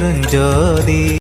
அருட்பெருஞ்சோதி